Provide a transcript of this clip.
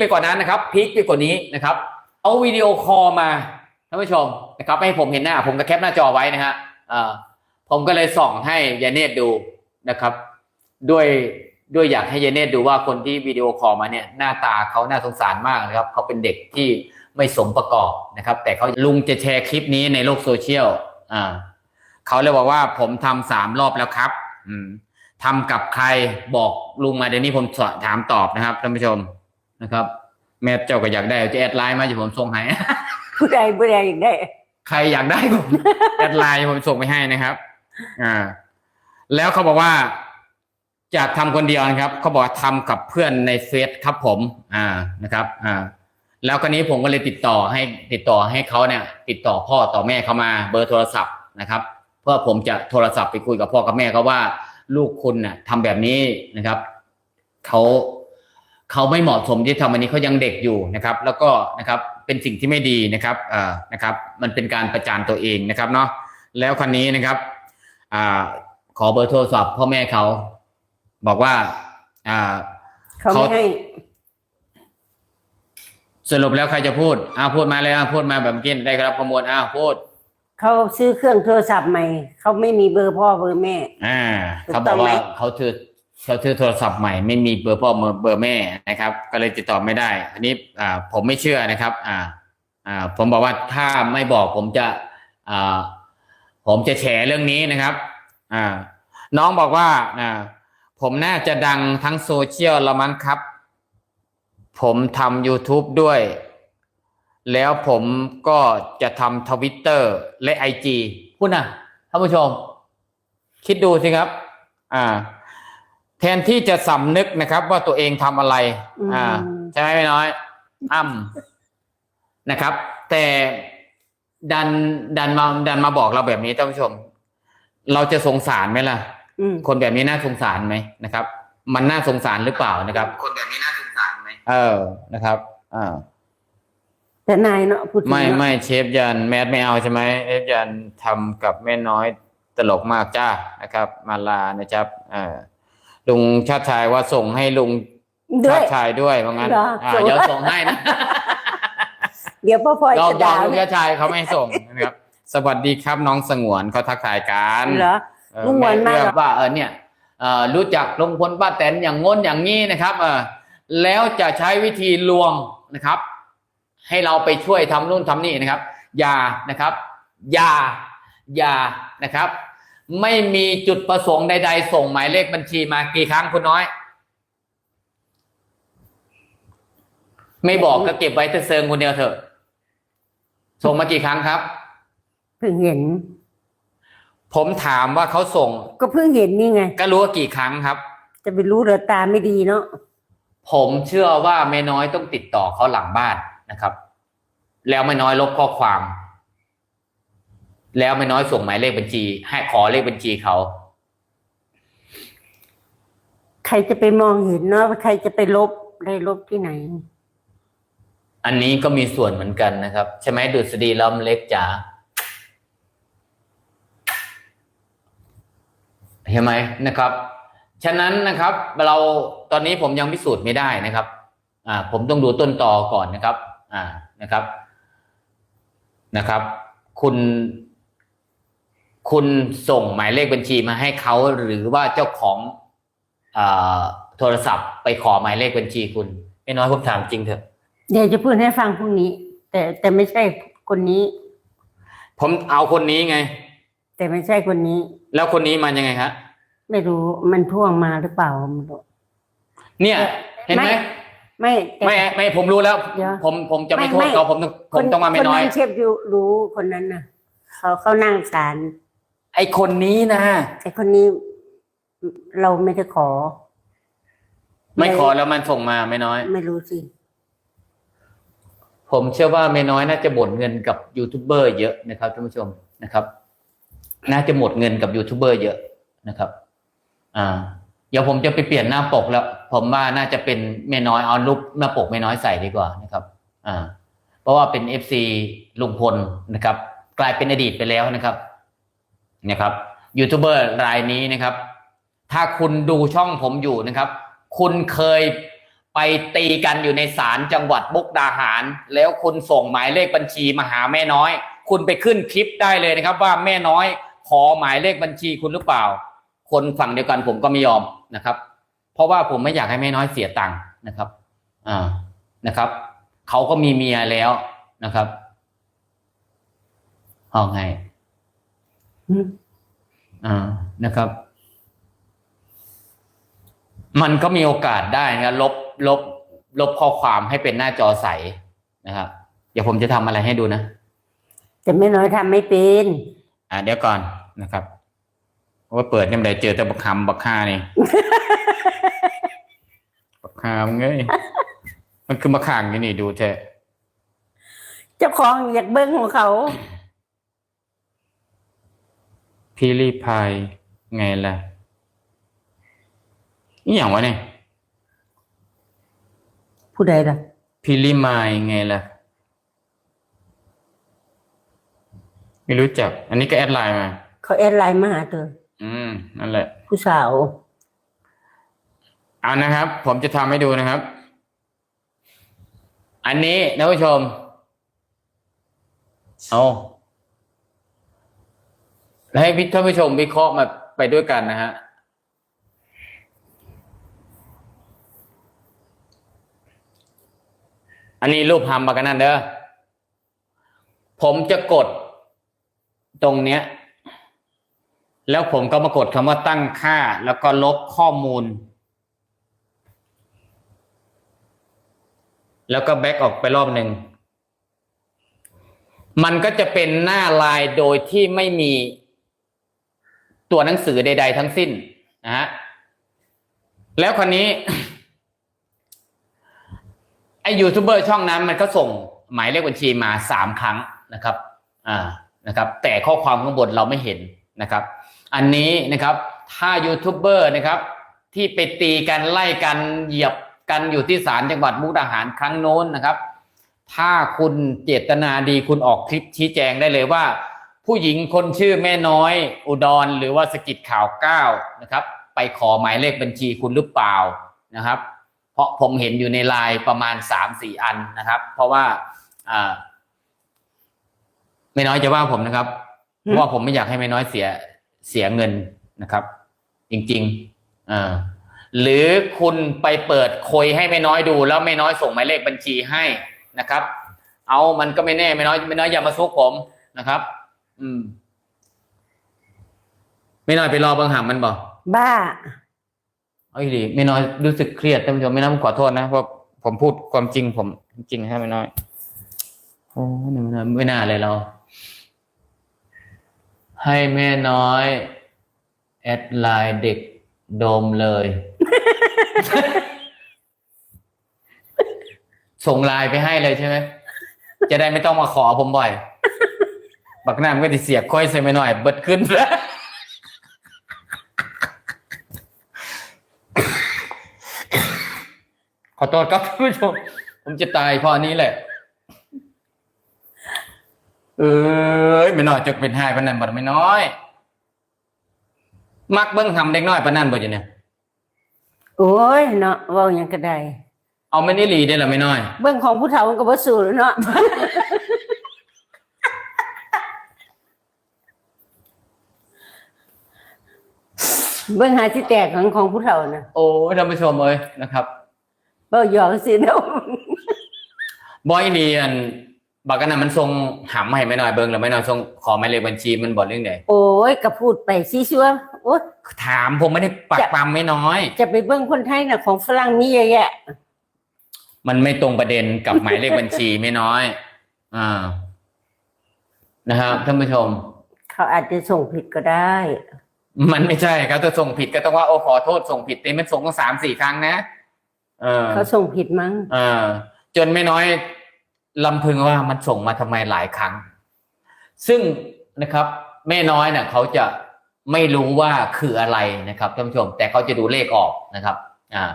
ไปกว่านั้นนะครับพีคไปกว่านี้นะครับ เอาวิดีโอคอลมาท่านผู้ชมนะครับให้ผมเห็นหน้า ผมก็แคปหน้าจอไว้นะฮะผมก็เลยส่องให้ยายเนตดูนะครับ ด้วยด้วยอยากให้ยายเนตดูว่าคนที่วิดีโอคอลมาเนี่ยหน้าตาเขาน่าสงสารมากนะครับเขาเป็นเด็กที่ไม่สมประกอบนะครับ แต่เขาลุงจะแชร์คลิปนี้ในโลกโซเชียลอ่าเขาเลยบอกว่าผมทำสามรอบแล้วครับ อืมทำกับใครบอกลุงมาเดี๋ยวนี้ผมถามตอบนะครับท่านผู้ชม นะครับ แม่เจ้าก็อยากได้จะแอดไลน์มาจะผมส่งให้ผู้ใดผู้ใดอยากได้ ใครอยากได้ผมแอดไลน์ผมส่งไปให้นะครับ อ่า แล้วเขาบอกว่าจะทำคนเดียวนะครับ เขาบอกว่าทำกับเพื่อนในเฟซครับผม อ่านะครับ อ่า แล้วคราวนี้ผมก็เลยติดต่อให้ติดต่อให้เขาเนี่ย ติดต่อพ่อต่อแม่เขามาเบอร์โทรศัพท์นะครับ เพื่อผมจะโทรศัพท์ไปคุยกับพ่อกับแม่เขาว่า ลูกคุณน่ะทำแบบนี้นะครับเขา เขาไม่เหมาะสมที่ทำอันนี้เขายังเด็กอยู่นะครับ แล้วก็นะครับเป็นสิ่งที่ไม่ดีนะครับอ่านะครับ มันเป็นการประจานตัวเองนะครับเนาะแล้วคันนี้นะครับอ่าขอเบอร์โทรศัพท์พ่อแม่เขาบอกว่าอ่าเขาเขาไม่ให้สรุปแล้วใครจะพูดอ้าวพูดมาเลยอ้าวพูดมาแบบเมื่อกี้ได้ครับข้อมูลอ้าวพูดเขาซื้อเครื่องโทรศัพท์ใหม่เขาไม่มีเบอร์พ่อเบอร์แม่ อ่าถูกเขาบต้ออกงไหมว่าเขาถือ เขาถือโทรศัพท์ใหม่ไม่มีเบอร์พ่อเบอร์แม่นะครับ ก็เลยติดต่อไม่ได้อันนี้อ่าผมไม่เชื่อนะครับ อ่าอ่าผมบอกว่าถ้าไม่บอกผมจะอ่าผมจะแฉเรื่องนี้นะครับอ่าน้องบอกว่าอ่าผมน่าจะดังทั้งโซเชียลละมั้งครับ ผมทำ YouTube ด้วย แล้วผมก็จะทำทวิตเตอร์และไอจีพูดนะท่านผู้ชม คิดดูสิครับ อ่า แทนที่จะสำนึกนะครับ ว่าตัวเองทำอะไร อ่า ใช่ไหมไม่น้อยอ้ำนะครับ แต่ดันดันมาดันมาบอกเราแบบนี้ท่านผู้ชม เราจะสงสารไหมล่ะอืมคนแบบนี้น่าสงสารไหมนะครับ มันน่าสงสารหรือเปล่านะครับ คนแบบนี้น่าสงสารไหมเออนะครับอ่าแต่นายเนาะพูดถึงไม่เนาะไม่เชฟยันแมสไม่เอาใช่ไหมเชฟยันทำกับแม่น้อยตลกมากจ้านะครับ มาลานะครับ เออ ลุงชาติชายว่าส่งให้ลุงด้วชาย ติชายด้วยว่างั้นเหรออ่าส่ง เดี๋ยวส่งให้นะ เดี๋ยวพ่อพลอยเราจะยอด่ามลุงชาติชายเขาไม่ให้ส่งนะครับ สวัสดีครับน้องสงวนเขาทักทายกันเหรอ เออลุงหวนมาแเลือกเหรอว่าเออเนี่ยเอ่อรู้จักลุงพลป้าแตนอย่างง้นอย่างนี้นะครับเออแล้วจะใช้วิธีลวงนะครับ ให้เราไปช่วยทำนู่นทำนี่นะครับ อย่านะครับ อย่าอย่านะครับ ไม่มีจุดประสงค์ใดๆส่งหมายเลขบัญชีมากี่ครั้งคุณน้อย ไม่บอกก็เก็บไว้แต่เซิงคนเดียวเถอะ ส่งมากี่ครั้งครับเพิ่งเห็น ผมถามว่าเขาส่ง ก็เพิ่งเห็นนี่ไง ก็รู้ว่ากี่ครั้งครับ จะไปรู้เหรือตาไม่ดีเนาะผมเชื่อว่าแม่น้อยต้องติดต่อเขาหลังบ้านนะครับ แล้วแม่น้อยลบข้อความ แล้วแม่น้อยส่งหมายเลขบัญชี ให้ขอเลขบัญชีเขา ใครจะไปมองเห็นเนาะว่าใครจะไปลบได้ลบที่ไหน อันนี้ก็มีส่วนเหมือนกันนะครับ ใช่ไหมดุษฎีล้อมเล็กจ๋าเห็นไหมนะครับ ฉะนั้นนะครับ เราตอนนี้ผมยังพิสูจน์ไม่ได้นะครับ อ่า ผมต้องดูต้นตอก่อนนะครับ อ่านะครับนะครับ คุณ คุณส่งหมายเลขบัญชีมาให้เขาหรือว่าเจ้าของอ่าโทรศัพท์ไปขอหมายเลขบัญชีคุณ ไม่น้อยผมถามจริงเถอะเดี๋ยวจะพูดให้ฟังพรุ่งนี้ แต่แต่ไม่ใช่คนนี้ ผมเอาคนนี้ไง แต่ไม่ใช่คนนี้ แล้วคนนี้มันยังไงครับไม่รู้มันพ่วงมาหรือเปล่าไม่รู้เนี่ย เห็นไหมไม่แต่ไม่ไม่ผมรู้แล้วเดี๋ยวผมผมจะไม่ไม่โทษไม่เขาผมต้องผมต้องมาไม่น้อยคนนั้นเชฟอยู่รู้คนนั้นน่ะเขาเขานั่งศาล ไอคนนี้นะแต่คนนี้ เราไม่ได้ขอ ไม่ขอแล้วมันส่งมาไม่น้อย ไม่รู้สิ ผมเชื่อว่าไม่น้อยน่าจะหมดเงินกับยูทูบเบอร์เยอะนะครับท่านผู้ชมนะครับ น่าจะหมดเงินกับยูทูบเบอร์เยอะนะครับ อ่า เดี๋ยวผมจะไปเปลี่ยนหน้าปกแล้ว ผมว่าน่าจะเป็นแม่น้อยเอารูปหน้าปกแม่น้อยใส่ดีกว่านะครับ อ่า เพราะว่าเป็นเอฟซีลุงพลนะครับ กลายเป็นอดีตไปแล้วนะครับ นะครับยูทูบเบอร์รายนี้นะครับ ถ้าคุณดูช่องผมอยู่นะครับ คุณเคยไปตีกันอยู่ในศาลจังหวัดมุกดาหาร แล้วคุณส่งหมายเลขบัญชีมาหาแม่น้อย คุณไปขึ้นคลิปได้เลยนะครับ ว่าแม่น้อยขอหมายเลขบัญชีคุณหรือเปล่า คนฝั่งเดียวกันผมก็ไม่ยอมนะครับ เพราะว่าผมไม่อยากให้แม่น้อยเสียตังค์นะครับอ่านะครับเขาก็มีเมียแล้วนะครับเอาไง อืมอ่านะครับ มันก็มีโอกาสได้นะลบลบ ลบข้อความให้เป็นหน้าจอใสนะครับเดี๋ยวผมจะทำอะไรให้ดูนะแต่ไม่น้อยทำไม่เป็น อ่าเดี๋ยวก่อนนะครับว่าเปิดเนี่ยมันได้เจอแต่บักคำบักค่านี่ บักคามงเงยมันคือมะขางนี่นี่ดูเถอะเจ้าของอยากเบิ้งของเขา พี่รีพายไงล่ะนี่อย่างวะเนี่ยผู้ใดล่ะพี่รีมายไงล่ะ ไม่รู้จัก อันนี้ก็แอดไลน์มา เขาแอดไลน์มาหาเธออืม นั่นแหละ ผู้สาวเอานะครับ ผมจะทำให้ดูนะครับ อันนี้นะผู้ชม เอา แล้วให้พี่ท่านผู้ชมวิเคราะห์มาไปด้วยกันนะฮะอันนี้รูปทำมากันนั่นเด้อผมจะกดตรงเนี้ย แล้วผมก็มากดคำว่าตั้งค่า แล้วก็ลบข้อมูล แล้วก็แบ็กออกไปรอบหนึ่ง มันก็จะเป็นหน้าลายโดยที่ไม่มี ตัวหนังสือใด ๆ ทั้งสิ้นนะฮะแล้วคนนี้ไอยูทูบเบอร์ช่องนั้นมันก็ส่งหมายเลขบัญชีมาสามครั้งนะครับอ่านะครับ แต่ข้อความข้างบนเราไม่เห็นนะครับ อันนี้นะครับถ้ายูทูบเบอร์นะครับ ที่ไปตีกันไล่กันเหยียบกันอยู่ที่ศาลจังหวัดมุกดาหารครั้งโน้นนะครับ ถ้าคุณเจตนาดีคุณออกคลิปชี้แจงได้เลยว่า ผู้หญิงคนชื่อแม่น้อย อุดร หรือว่าสกิดข่าวเก้านะครับ ไปขอหมายเลขบัญชีคุณหรือเปล่านะครับ เพราะผมเห็นอยู่ในไลน์ประมาณสามสี่อันนะครับ เพราะว่าอ่าไม่น้อยจะว่าผมนะครับเพราะว่าผมไม่อยากให้ไม่น้อยเสียเสียเงินนะครับ จริงๆอ่าหรือคุณไปเปิดคุยให้ไม่น้อยดู แล้วไม่น้อยส่งหมายเลขบัญชีให้นะครับ เอามันก็ไม่แน่ไม่น้อยไม่น้อยอย่ามาซุกผมนะครับ อืมไม่น้อยไปรอเบังหามมันบอกบ้า เอาอีดีไม่น้อยรู้สึกเครียดท่านผู้ชมไม่น้อยผมขอโทษนะเพราะผมพูดความจริงผมจริงๆให้ไม่น้อยโอ้ไม่น่าไม่น่าเลยเรา ให้แม่น้อย แอดไลน์เด็กโดมเลย ส่งไลน์ไปให้เลยใช่ไหมจะได้ไม่ต้องมาขอผมบ่อย บักหน้ามันก็จะเสียบค่อยใส่ไม่น้อย เบิดขึ้นแล้วขอโทษครับท่านผู้ชม ผมจะตายเพราะอันนี้แหละ เอ้ยไม่น้อยจะเป็นหายปานนั้นบ่ไม่น้อย มักเบิ้งหำเด็กน้อยปานนั้นบ่จ้ะเนี่ยโอ้ยเนาะเว่าหยังก็ได้เอาไม่นี่หลีได้หรอไม่น้อย เบิ้งของผู้เฒ่ามันก็บ่สู้แล้วเนาะ เบิ้งหาที่แตกของของผู้เฒ่านะโอ้ยท่านผู้ชมเอ้ยนะครับเบ้าหยอกสิเนาะบอยเนียนบักกันน่ะมันทรงหำให้ไม่น้อยเบิ้งแล้วไม่น้อยทรงขอหมายเลขบัญชีมันบอกเรื่องไหนโอ้ยก็พูดไปสิชัวโอ้ยถามผมไม่ได้ปักจะปั๊มไม่น้อย จะไปเบิ้งคนไทยน่ะของฝรั่งมีเยอะแยะมันไม่ตรงประเด็นกับหมายเลขบัญชีไม่น้อย อ่า นะครับท่านผู้ชม เขาอาจจะส่งผิดก็ได้ มันไม่ใช่ครับถ้าส่งผิดก็ต้องว่าโอ้ขอโทษส่งผิดนี่มันส่งตั้งสามสี่ครั้งนะเออเขาส่งผิดมั้งเออ จนไม่น้อยลำพึงว่ามันส่งมาทำไมหลายครั้ง ซึ่งนะครับ แม่น้อยเนี่ยเขาจะไม่รู้ว่าคืออะไรนะครับท่านผู้ชม แต่เขาจะดูเลขออกนะครับ อ่า